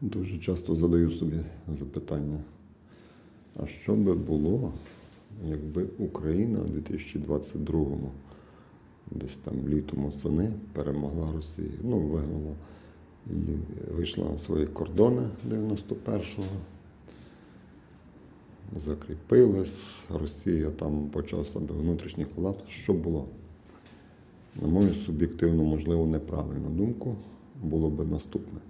Дуже часто задаю собі запитання, а що би було, якби Україна у 2022-му, десь там літом осени, перемогла Росію, ну, вигнала і вийшла на свої кордони 91-го, закріпилась, Росія там почав себе внутрішній колапс. Що було? На мою суб'єктивну, можливо, неправильну думку, було би наступне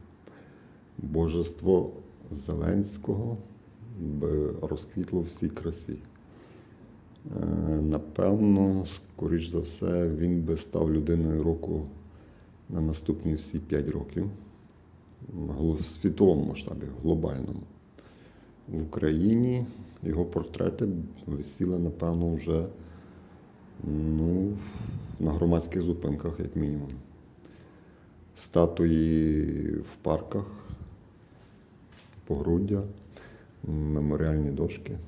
божество Зеленського розквітло всій красі. Е, Напевно, скоріш за все, він би став людиною року на наступні всі 5 років в світовому масштабі, глобальному. В Україні його портрети висіли, напевно, вже ну, на громадських зупинках, як мінімум. Статуї в парках, погруддя, меморіальні дошки,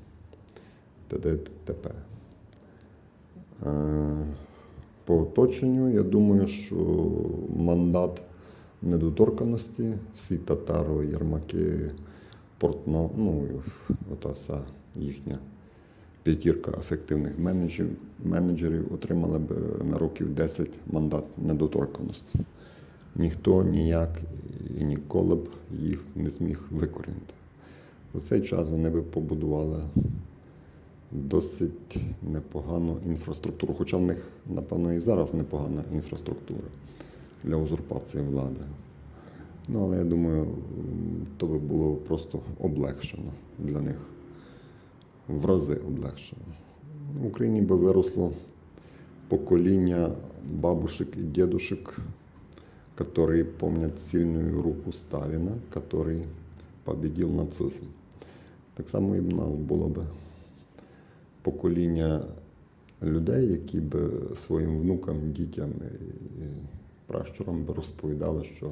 т.д. т.п. Е, По оточенню, я думаю, що мандат недоторканості, всі татаро, Єрмаки, Портно, ну, ота вся їхня п'ятірка ефективних менеджерів, менеджерів отримали б на років 10 мандат недоторканості. Ніхто ніяк і ніколи б їх не зміг викорінити. За цей час вони б побудували досить непогану інфраструктуру, хоча в них, напевно, і зараз непогана інфраструктура для узурпації влади. Ну, але я думаю, то би було просто облегшено для них. В рази облегшено. В Україні би виросло покоління бабушек і дедушек, которые помнят сильную руку Сталина, который победил нацизм. Так само і в нас було би покоління людей, які б своїм внукам, дітям і пращурам би розповідали, що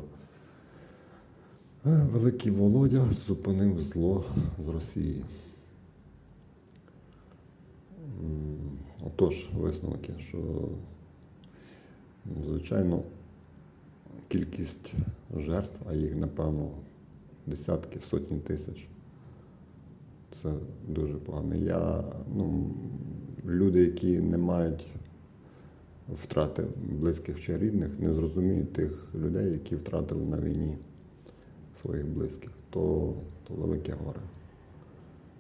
«Е, Великий Володя зупинив зло з Росії. Отож, висновки, що, звичайно, кількість жертв, а їх, напевно, десятки, сотні тисяч. Це дуже погано. Я, ну, люди, які не мають втрати близьких чи рідних, не зрозуміють тих людей, які втратили на війні своїх близьких. То, то велике горе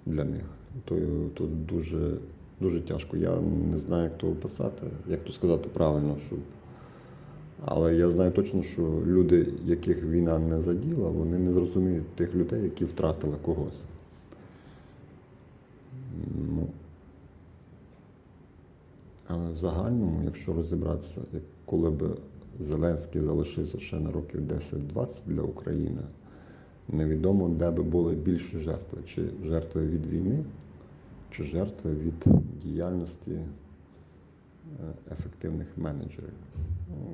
для них. То, то дуже, дуже тяжко. Я не знаю, як то описати, як то сказати правильно, щоб але я знаю точно, що люди, яких війна не заділа, вони не зрозуміють тих людей, які втратили когось. Ну, але в загальному, якщо розібратися, коли б Зеленський залишився ще на років 10-20 для України, невідомо, де би були більші жертви, чи жертви від війни, чи жертви від діяльності е, ефективних менеджерів.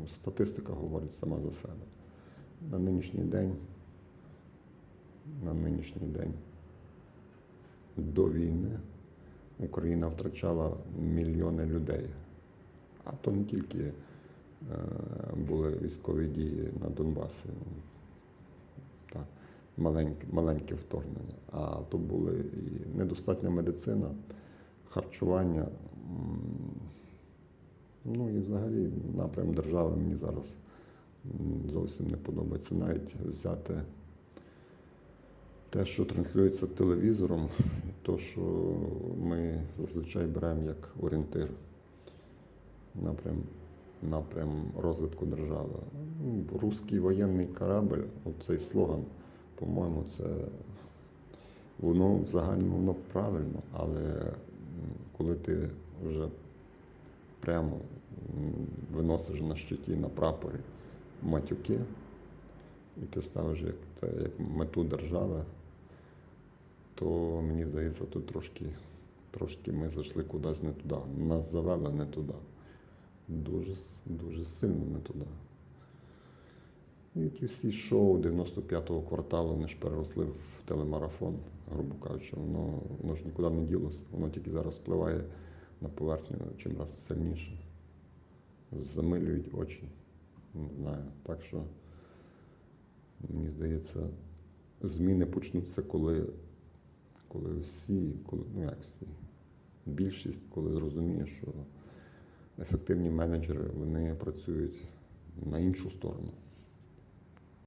Статистика говорить сама за себе. На нинішній день, на нинішній день до війни Україна втрачала мільйони людей. А то не тільки е, були військові дії на Донбасі, та, маленьке, маленьке вторгнення, а то були і недостатня медицина, харчування. Ну і взагалі напрям держави мені зараз зовсім не подобається. Навіть взяти те, що транслюється телевізором, то, що ми зазвичай беремо як орієнтир, напрям, напрям розвитку держави. Ну, Руський воєнний корабль, оцей слоган, по-моєму, це воно в загальному воно правильно, але коли ти вже прямо виносиш на щиті на прапорі матюки, і ти ставиш як, як мету держави, то мені здається, тут трошки, трошки ми зайшли кудись не туди. Нас завели не туди. Дуже, дуже сильно не туди. І ті всі шоу 95-го кварталу вони ж переросли в телемарафон, грубо кажучи, воно, воно ж нікуди не ділося, воно тільки зараз впливає на поверхню чим раз сильніше. Замилюють очі. Не знаю. Так що, мені здається, зміни почнуться, коли, коли всі, коли, ну як всі, більшість, коли зрозуміє, що ефективні менеджери вони працюють на іншу сторону.